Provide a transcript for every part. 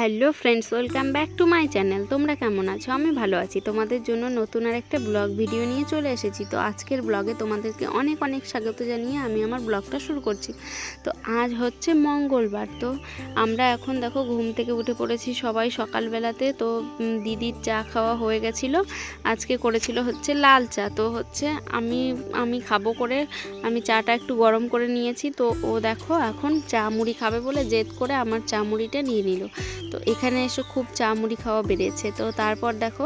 Hello friends, welcome back to my channel. তোমরা কেমন আছো? আমি ভালো আছি। তোমাদের জন্য নতুন আর একটা ব্লগ ভিডিও নিয়ে চলে এসেছি। তো আজকের ব্লগে তোমাদেরকে অনেক অনেক স্বাগত জানিয়ে আমি আমার ব্লগটা শুরু করছি। তো আজ হচ্ছে মঙ্গলবার। তো আমরা এখন দেখো ঘুম থেকে উঠে পড়েছি সবাই সকালবেলাতে। তো দিদির চা খাওয়া হয়ে গেছিল। আজকে করেছিল হচ্ছে লাল চা। তো হচ্ছে আমি আমি খাব করে আমি চাটা একটু গরম করে নিয়েছি। তো ও দেখো এখন চা মুড়ি খাবে বলে জেদ করে আমার চা মুড়িটা নিয়ে নিল। তো এখানে এসে খুব চা মুড়ি খাওয়া বেড়েছে। তো তারপর দেখো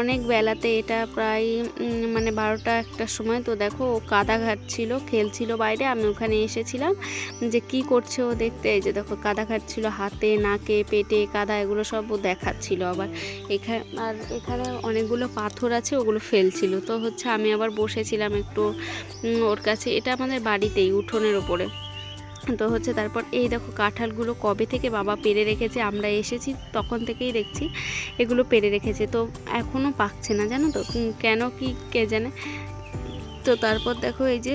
অনেক বেলাতে এটা প্রায় মানে বারোটা একটার সময় তো দেখো ও কাদা ঘাটছিল খেলছিল বাইরে। আমি ওখানে এসেছিলাম যে কি করছে ও দেখতে, এই যে দেখো কাদা ঘাটছিল হাতে, নাকে, পেটে, কাদা এগুলো সব ও দেখাচ্ছিল আবার। এখানে আর এখানে অনেকগুলো পাথর আছে, ওগুলো ফেলছিল। তো হচ্ছে আমি আবার বসেছিলাম একটু ওর কাছে। এটা আমাদের বাড়িতেই, উঠোনের ওপরে। তো হচ্ছে। তারপর এই দেখো কাঁঠালগুলো কবে থেকে বাবা পেরে রেখেছে আমরা এসেছি, তখন থেকেই দেখছি এগুলো পেরে রেখেছে। তো এখনও পাকছে না, জানো তো? কেন কি কে জানে? তো তারপর দেখো এই যে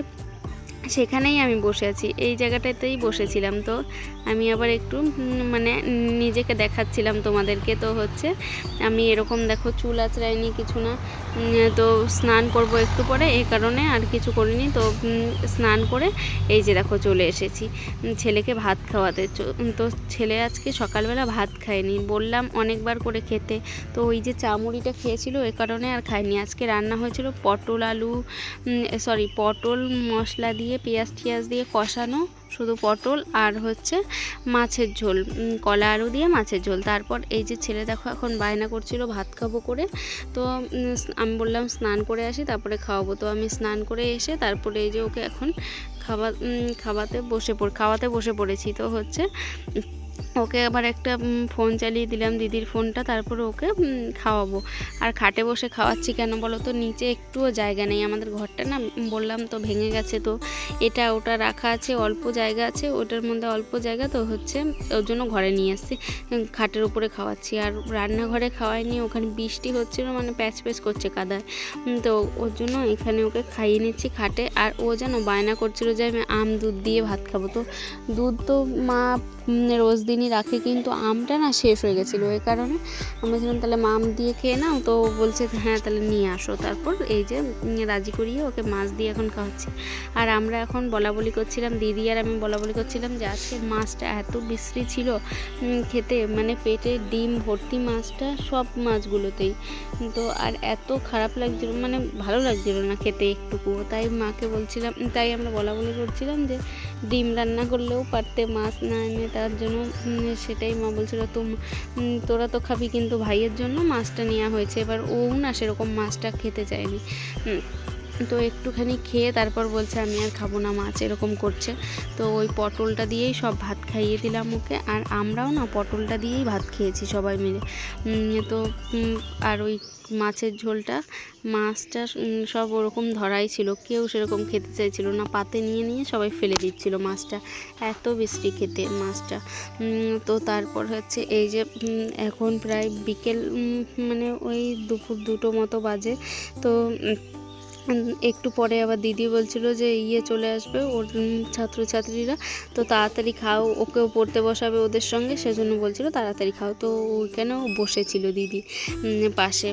সেখানেই আমি বসে আছি। এই জায়গাটাতেই বসেছিলাম তো। আমি আবার একটু মানে নিজেকে দেখাচ্ছিলাম তোমাদেরকে তো হচ্ছে। আমি এরকম দেখো চুল আঁচড়াইনি কিছু না। তো স্নান করব একটু পরে এই কারণে আর কিছু করিনি। তো স্নান করে এই যে দেখো চলে এসেছি। ছেলেকে ভাত খাওয়াতে তো ছেলে আজকে সকালবেলা ভাত খায়নি। বললাম অনেকবার করে খেতে। তো ওই যে চামুড়িটা খেয়েছিল, এ কারণে আর খায়নি। আজকে রান্না হয়েছিল পটল আলু সরি পটল, মশলা দিয়ে পেঁয়াজ টিয়াজ দিয়ে কষানো শুধু পটল আর হচ্ছে মাছের ঝোল কলা আলু দিয়ে মাছের ঝোল। তারপর এই যে ছেলে দেখো এখন বায়না করছিল, ভাত খাব করে। তো আমি বললাম স্নান করে আসি, তারপরে খাওয়াবো। তো আমি স্নান করে এসে তারপরে এই যে ওকে এখন খাবার খাওয়াতে বসে পড়, খাওয়াতে বসে পড়েছি। তো হচ্ছে ওকে আবার একটা ফোন চালিয়ে দিলাম দিদির ফোনটা, তারপরে ওকে খাওয়াবো। আর খাটে বসে খাওয়াচ্ছি কেন বলো তো? নিচে একটুও জায়গা নেই। আমাদের ঘরটা না বললাম তো ভেঙে গেছে তো। এটা ওটা রাখা আছে, অল্প জায়গা আছে, ওটার মধ্যে অল্প জায়গা তো হচ্ছে, ওর জন্য ঘরে নিয়ে আসছি। খাটের উপরে খাওয়াচ্ছি। আর রান্নাঘরে খাওয়াইনি, ওখানে বৃষ্টি হচ্ছিল মানে প্যাচ প্যাচ করছে কাদায়। তো ওর জন্য এখানে ওকে খাইয়ে নিচ্ছি খাটে। আর ও যেন বায়না করছিল যে আমি আম দুধ দিয়ে ভাত খাব। তো দুধ তো মা রোজ দিনই রাখে, কিন্তু আমটা না শেষ হয়ে গেছিল। এই কারণে আমি বলছিলাম তাহলে মাম দিয়ে খেয়ে নাও। তো বলছে হ্যাঁ তাহলে নিয়ে আসো। তারপর এই যে রাজি করিয়ে ওকে মাছ দিয়ে এখন খাওয়াচ্ছি। আর আমরা এখন বলা বলি করছিলাম, দিদি আর আমি বলা বলি করছিলাম যে, আজকে মাছটা এত বিশ্রী ছিল খেতে মানে পেটে ডিম, ভর্তি মাছটা, সব মাছগুলোতেই। তো আর এত খারাপ লাগছিল মানে ভালো লাগছিল না খেতে একটুকু তাই মাকে বলছিলাম, তাই আমরা বলা বলি করছিলাম যে ডিম রান্না করলেও পারতে, মাছ না এনে তার জন্য সেটাই মা বলছিল তো তোরা তো খাবি কিন্তু ভাইয়ের জন্য মাছটা নেওয়া হয়েছে। এবার ও না সেরকম মাছটা খেতে চায়নি। তো একটুখানি খেয়ে তারপর বলছে, আমি আর খাব না মাছ, এরকম করছে। তো ওই পটলটা দিয়েই সব ভাত খাইয়ে দিলাম ওকে। আর আমরাও না পটলটা দিয়েই ভাত খেয়েছি সবাই মিলে। তো আর ওই মাছের ঝোলটা, মাছটা সব ওরকম ধরাই ছিল। কেউ সেরকম খেতে চাইছিল না। পাতে নিয়ে নিয়ে সবাই ফেলে দিচ্ছিল মাছটা। এত বিশ্রী খেতে মাছটা। তো তারপর হচ্ছে এই যে এখন প্রায় বিকেল মানে ওই দুপুর দুটো মতো বাজে। তো একটু পরে আবার দিদি বলছিল যে ইয়ে চলে আসবে ওর ছাত্রছাত্রীরা। তো তাড়াতাড়ি খাও, ওকেও পড়তে বসাবে ওদের সঙ্গে, সেজন্য বলছিল তাড়াতাড়ি খাও। তো ওইখানেও বসেছিল দিদি পাশে।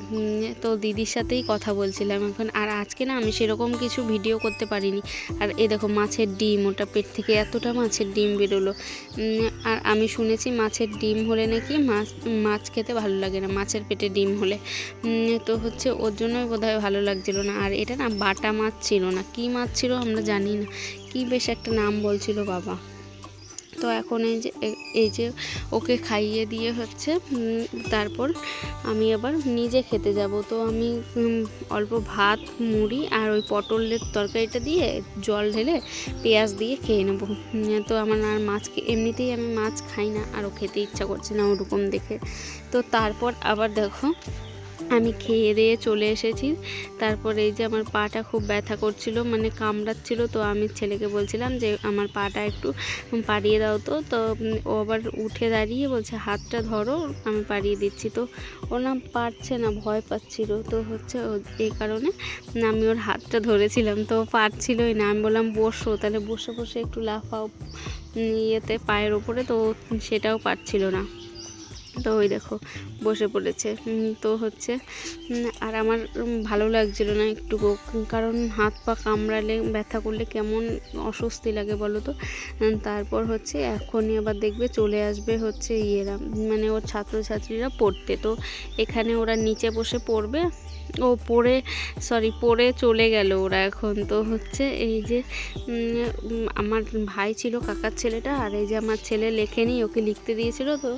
তো দিদির সাথেই কথা বলছিলাম এখন। আর আজকে না আমি সেরকম কিছু ভিডিও করতে পারিনি। আর এ দেখো মাছের ডিম, ওটা পেট থেকে এতটা মাছের ডিম বেরোলো। আর আমি শুনেছি মাছের ডিম হলে নাকি মাছ মাছ খেতে ভালো লাগে না, মাছের পেটে ডিম হলে। তো হচ্ছে ওর জন্যই বোধহয় ভালো লাগছিল না। আর এটা না বাটা মাছ ছিল না। কী মাছ ছিল আমরা জানি না। কী বেশ একটা নাম বলছিল বাবা। তো এখন এই যে এই যে ওকে খাইয়ে দিয়ে হচ্ছে তারপর আমি আবার নিজে খেতে যাব। তো আমি অল্প ভাত, মুড়ি আর ওই পটলের তরকারিটা দিয়ে জল ঢেলে পেঁয়াজ দিয়ে খেয়ে নেব। তো আমার আর মাছ খে- এমনিতেই আমি মাছ খাই না আরও খেতে ইচ্ছা করছে না ওরকম দেখে। তো তারপর আবার দেখো আমি খেয়ে দিয়ে চলে এসেছি। তারপর এই যে আমার পাটা খুব ব্যথা করছিল মানে কামড়াচ্ছিল, তো আমি ছেলেকে বলছিলাম যে, আমার পাটা একটু পাড়িয়ে দাও তো। তো ও আবার উঠে দাঁড়িয়ে বলছে, হাতটা ধরো, আমি পাড়িয়ে দিচ্ছি। তো ও না পারছে না, ভয় পাচ্ছিল। তো হচ্ছে এই কারণে আমি ওর হাতটা ধরেছিলাম, তো পারছিলই না। আমি বললাম, বসো। তাহলে বসে বসে একটু লাফাও ইয়েতে পায়ের ওপরে, তো সেটাও পারছিল না। তো ওই দেখো, বসে পড়েছে। তো হচ্ছে আর আমার ভালো লাগছিল না একটু কারণ হাত পা কামড়ালে, ব্যথা করলে কেমন অস্বস্তি লাগে বলো তো? তারপর হচ্ছে এখনই আবার দেখবে চলে আসবে হচ্ছে ইয়েরা মানে ওর ছাত্রছাত্রীরা পড়তে। তো এখানে ওরা নিচে বসে পড়বে ও পড়ে সরি পড়ে চলে গেল ওরা এখন। তো হচ্ছে এই যে আমার ভাই ছিল কাকার ছেলেটা, আর এই যে আমার ছেলে লেখেনি, ওকে লিখতে দিয়েছিল, তো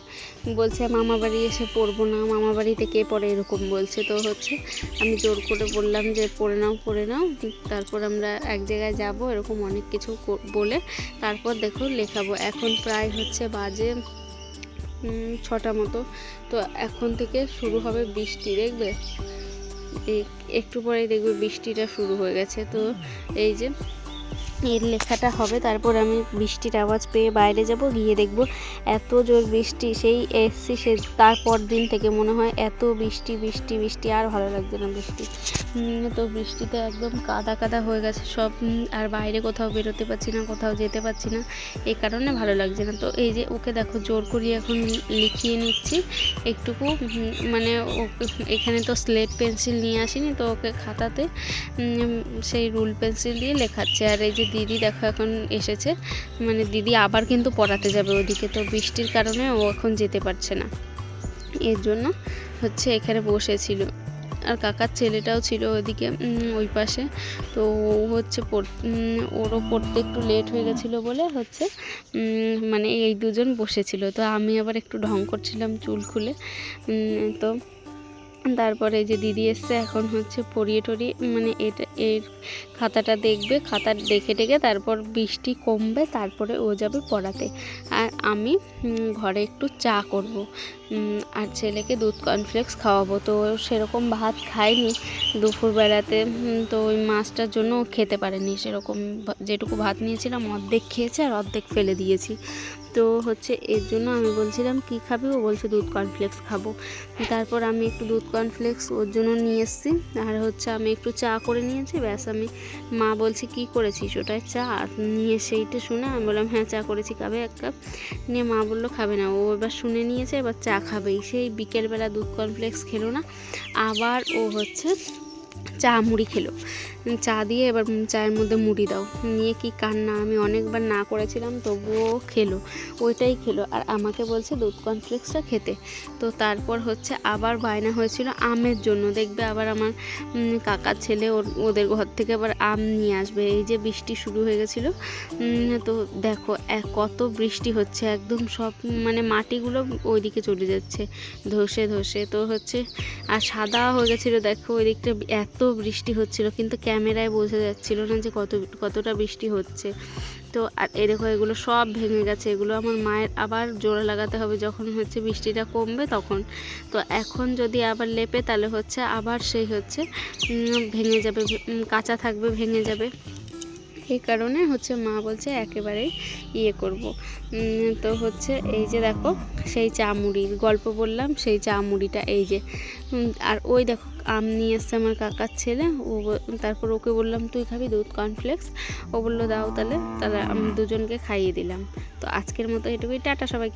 বলছে, মামা বাড়ি এসে পড়ব না, মামা বাড়িতে কে পড়ে? এরকম বলছে। তো হচ্ছে আমি জোর করে বললাম যে, পড়ে নাও পড়ে নাও। তারপর আমরা এক জায়গায় যাব, এরকম অনেক কিছু বলে তারপর দেখো লেখাবো। এখন প্রায় হচ্ছে বাজে ছটা মতো। তো এখন থেকে শুরু হবে বৃষ্টি, দেখবে? একটু পরে দেখবে বৃষ্টিটা শুরু হয়ে গেছে। তো এই যে এর লেখাটা হবে। তারপর আমি বৃষ্টির আওয়াজ পেয়ে বাইরে যাব, গিয়ে দেখব এত জোর বৃষ্টি। সেই এসছি সে তারপর দিন থেকে মনে হয় এত বৃষ্টি বৃষ্টি বৃষ্টি, আর ভালো লাগছে না বৃষ্টি। তো বৃষ্টিতে একদম কাদা কাদা হয়ে গেছে সব। আর বাইরে কোথাও বেরোতে পারছি না, কোথাও যেতে পারছি না। এই কারণে ভালো লাগছে না। তো এই যে ওকে দেখো জোর করিয়ে এখন লিখিয়ে নিচ্ছি। একটুকু মানে এখানে তো স্লেট পেন্সিল নিয়ে আসিনি, তো ওকে খাতাতে সেই রুল পেন্সিল দিয়ে লেখাচ্ছে। আর এই যে দিদি দেখো এখন এসেছে। মানে দিদি আবার কিন্তু পড়াতে যাবে ওদিকে, তো বৃষ্টির কারণে ও এখন যেতে পারছে না। এর জন্য হচ্ছে এখানে বসেছিল। আর কাকার ছেলেটাও ছিল ওদিকে ওই পাশে। তো ও হচ্ছে ওরও পড়তে একটু লেট হয়ে গেছিল বলে হচ্ছে মানে এই দুজন বসেছিল। তো আমি আবার একটু ঢং করছিলাম চুল খুলে। তো তারপরে যে দিদি এসছে, এখন হচ্ছে পরিয়ে টরিয়ে মানে এটা, এর খাতাটা দেখবে, খাতা দেখে টেকে তারপর বৃষ্টি কমবে, তারপরে ও যাবে পড়াতে। আর আমি ঘরে একটু চা করব। আর ছেলেকে দুধ কর্নফ্লেক্স খাওয়াবো। তো সেরকম ভাত খায়নি দুপুরবেলাতে। তো ওই মাছটার জন্য খেতে পারেনি। সেরকম যেটুকু ভাত নিয়েছিলাম, অর্ধেক খেয়েছে আর অর্ধেক ফেলে দিয়েছি। তো হচ্ছে এর জন্য আমি বলছিলাম, কি খাবি? ও বলছে, দুধ কর্নফ্লেক্স খাব। তারপর আমি একটু দুধ কর্নফ্লেক্স ওর জন্য নিয়ে এসেছি। আর হচ্ছে আমি একটু চা করে নিয়েছি। ব্যাস আমি, মা বলছে, কি করেছিস? ওটাই চা। আর নিয়ে সেইটা শুনে আমি বললাম হ্যাঁ চা করেছি। খাবে এক কাপ? নিয়ে মা বলল, খাবে না। ও এবার শুনে নিয়েছে, এবার চা খাবেই সেই বিকেলবেলা দুধ কর্নফ্লেক্স খেলো না। আবার ও হচ্ছে চা মুড়ি খেলো। চা দিয়ে এবার চায়ের মধ্যে মুড়ি দাও। নিয়ে কি কান্না? আমি অনেকবার না করেছিলাম, তবুও খেলো। ওইটাই খেলো। আর আমাকে বলছে, দুধ কর্নফ্লেক্সটা খেতে। তো তারপর হচ্ছে আবার বায়না হয়েছিল আমের জন্য। দেখবে আবার আমার কাকার ছেলে ওদের ঘর থেকে আবার আম নিয়ে আসবে। এই যে বৃষ্টি শুরু হয়ে গেছিল তো দেখো কত বৃষ্টি হচ্ছে। একদম সব মানে মাটিগুলো ওইদিকে চলে যাচ্ছে ধসে ধসে। তো হচ্ছে, আর সাদা হয়ে গেছিল, দেখো ওই দিকটা এত বৃষ্টি হচ্ছিল, কিন্তু ক্যামেরায় বোঝা যাচ্ছিল না যে কত, কতটা বৃষ্টি হচ্ছে। তো আর এ দেখো, এগুলো সব ভেঙে গেছে। এগুলো আমার মায়ের আবার জোড়া লাগাতে হবে, যখন হচ্ছে বৃষ্টিটা কমবে তখন। তো এখন যদি আবার লেপে, তাহলে হচ্ছে আবার সেই হচ্ছে ভেঙে যাবে কাঁচা থাকবে, ভেঙে যাবে। এই কারণে হচ্ছে মা বলছে একেবারেই ইয়ে করব। তো হচ্ছে এই যে দেখো, সেই চা মুড়ির গল্প বললাম, সেই চা মুড়িটা এই যে আর ওই দেখো আম নিয়ে এসছে আমার কাকার ছেলে। ও তারপর ওকে বললাম, তুই খাবি দুধ কর্নফ্লেক্স ও বলল, দাও তাহলে। তাহলে আমি দুজনকে খাইয়ে দিলাম। তো আজকের মতো এটুকুই। টাটা সবাইকে।